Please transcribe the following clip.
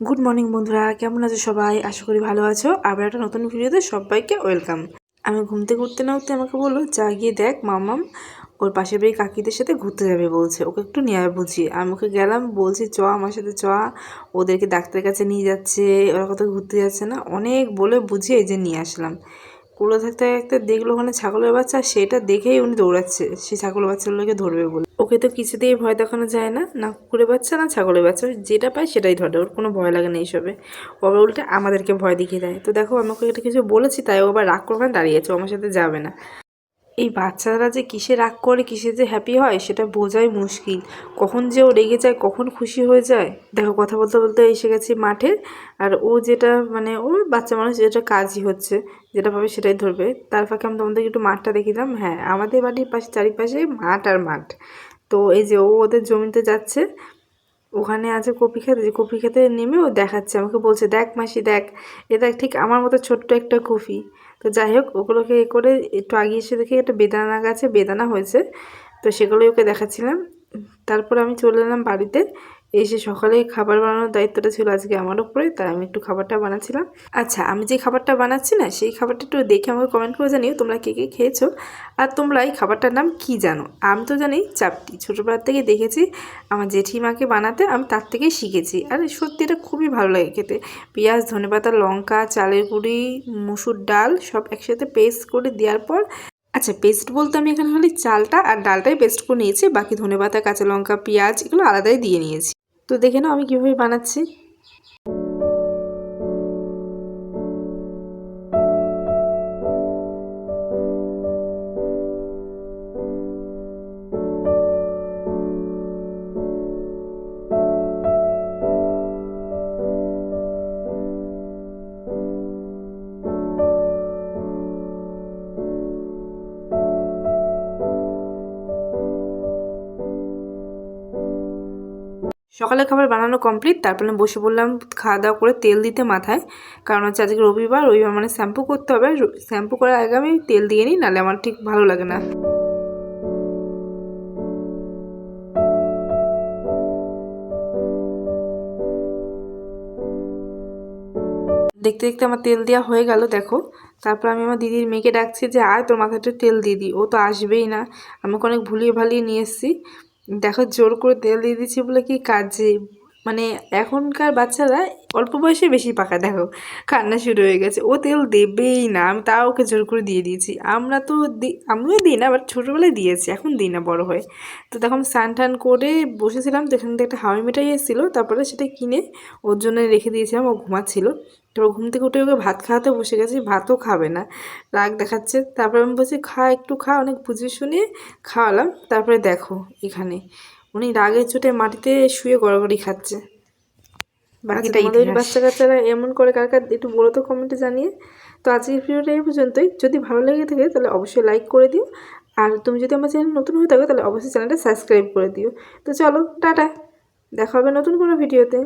Good morning বন্ধুরা। কেমন আছো সবাই? আশা করি ভালো আছো। আবার একটা নতুন ভিডিওতে সবাইকে ওয়েলকাম। আমি ঘুমতে ঘুরতে না উঠতে আমাকে বলল যা গিয়ে দেখ, মামাম ওর পাশের বাড়ি কাকিদের সাথে ঘুরতে যাবে, বলছে। ওকে একটু নিয়ে বুঝি। আমি ওকে গেলাম, বলছি, চ, আমার সাথে চ। ওদেরকে ডাক্তারের কাছে নিয়ে যাচ্ছে, ওরা কোথাও ঘুরতে যাচ্ছে না। অনেক বলে বুঝিয়ে এই যে নিয়ে আসলাম। কুলো থাকতে থাকতে দেখল ওখানে ছাগলের বাচ্চা, সেটা দেখেই উনি দৌড়াচ্ছে। সেই ছাগলের বাচ্চাগুলোকে ধরবে বলে। ওকে তো কিছুতেই ভয় দেখানো যায় না না কুকুরের বাচ্চা, না ছাগলের বাচ্চা। যেটা পায় সেটাই ধরে। ওর কোনো ভয় লাগে না এইসবে। ও আবার উল্টে আমাদেরকে ভয় দেখিয়ে দেয়। তো দেখো আমাকে এটা কিছু বলেছি, তাই ও আবার রাগ করে দাঁড়িয়েছে আমার সাথে যাবে না। এই বাচ্চারা যে কিসে রাগ করে, কিসে যে হ্যাপি হয়, সেটা বোঝাই মুশকিল। কখন যে ও রেগে যায়, কখন খুশি হয়ে যায়, দেখো কথা বলতে বলতে এসে গেছি মাঠে, আর ও যেটা মানে ও বাচ্চা মানুষ যেটা কাজই হচ্ছে, যেটা পাবে সেটাই ধরবে। তার ফাঁকে আমি তোমাদেরকে একটু মাঠটা দেখে দিলাম। হ্যাঁ আমাদের বাড়ির পাশে, চারিপাশে মাঠ আর মাঠ। তো এই যে ও ওদের জমিতে যাচ্ছে ওখানে আছে কপি খেতে, যে কপি খেতে নেমে ও দেখাচ্ছে, আমাকে বলছে, দেখ মাসি, দেখ, এ দেখ, ঠিক আমার মতো ছোট্ট একটা কপি। তো যাই হোক, ওগুলোকে এ করে একটু আগিয়ে এসে দেখি একটা বেদানা গাছে বেদানা হয়েছে, তো সেগুলোই ওকে দেখাচ্ছিলাম। তারপর আমি চলে এলাম বাড়িতে এসে সকালে খাবার বানানোর দায়িত্বটা ছিল আজকে আমার উপরে তাই আমি একটু খাবারটা বানাচ্ছিলাম। আচ্ছা আমি যে খাবারটা বানাচ্ছি না, সেই খাবারটা একটু দেখে আমাকে কমেন্ট করে জানিও তোমরা কে কে খেয়েছো। আর তোমরা এই খাবারটার নাম কি জানো? আমি তো জানি চাপটি। ছোটোবেলার থেকে দেখেছি আমার জেঠিমাকে বানাতে, আমি তার থেকেই শিখেছি। আর সত্যি, এটা খুবই ভালো লাগে খেতে। পেঁয়াজ, ধনেপাতা, লঙ্কা, চালের গুঁড়ি, মুসুর ডাল সব একসাথে পেস্ট করে দেওয়ার পর আচ্ছা পেস্ট বলতে আমি এখানে খালি চালটা আর ডালটাই পেস্ট করে নিয়েছি, বাকি ধনেপাতা, কাঁচা লঙ্কা, পেঁয়াজ এগুলো আলাদাই দিয়ে নিয়েছি। তো দেখে নাও আমি কীভাবে বানাচ্ছি। সকালে খাবার বানানো কমপ্লিট তারপরে বসে বললাম খাওয়া দাওয়া করে তেল দিতে মাথায়। কারণ হচ্ছে আজকে রবিবার রবিবার মানে শ্যাম্পু করতে হবে। শ্যাম্পু করার আগে আমি তেল দিয়ে নিই, নাহলে আমার ঠিক ভালো লাগে না। দেখতে দেখতে আমার তেল দেওয়া হয়ে গেল, দেখো। তারপর আমি আমার দিদির মেয়েকে ডাকছি যে, আয়, তোর মাথাটা তেল দিয়ে দিই। ও তো আসবেই না। আমাকে অনেক ভুলিয়ে ভালিয়ে নিয়ে এসেছি। দেখো জোর করে তেল দিয়ে দিচ্ছি বলে কি কাজে? মানে এখনকার বাচ্চারা অল্প বয়সে বেশি পাকা দেখো, কান্না শুরু হয়ে গেছে। ও তেল দেবেই না। আমি তাও ওকে জোর করে দিয়ে দিয়েছি। আমরা তো আমিও দিই না বাট ছোটোবেলায় দিয়েছি। এখন দিই না বড় হয়ে। তো তখন স্নান টান করে বসেছিলাম। তো এখান থেকে একটা হাওয়াই মিঠাই এসেছিল। তারপরে সেটা কিনে ওর জন্য রেখে দিয়েছিলাম। ও ঘুমাচ্ছিল। তারপর ঘুম থেকে উঠে ওকে ভাত খাওয়াতে বসে গেছি। ভাতও খাবে না। রাগ দেখাচ্ছে। তারপরে আমি বলছি, খা, একটু খা। অনেক বুঝে শুনে খাওয়ালাম। তারপরে দেখো এখানে। উনি রাগের চোটে মাটিতে শুয়ে গড়গড়ি খাচ্ছে। বাকিটা বাচ্চা কাচ্চারা এমন করে কার কার একটু বলো তো কমেন্টে জানিয়ে। তো আজকের ভিডিওটা এই পর্যন্তই। যদি ভালো লেগে থাকে তাহলে অবশ্যই লাইক করে দিও। আর তুমি যদি আমার চ্যানেল নতুন হয়ে থাকো তাহলে অবশ্যই চ্যানেলটা সাবস্ক্রাইব করে দিও। তো চলো টাটা। দেখা হবে নতুন কোনো ভিডিওতে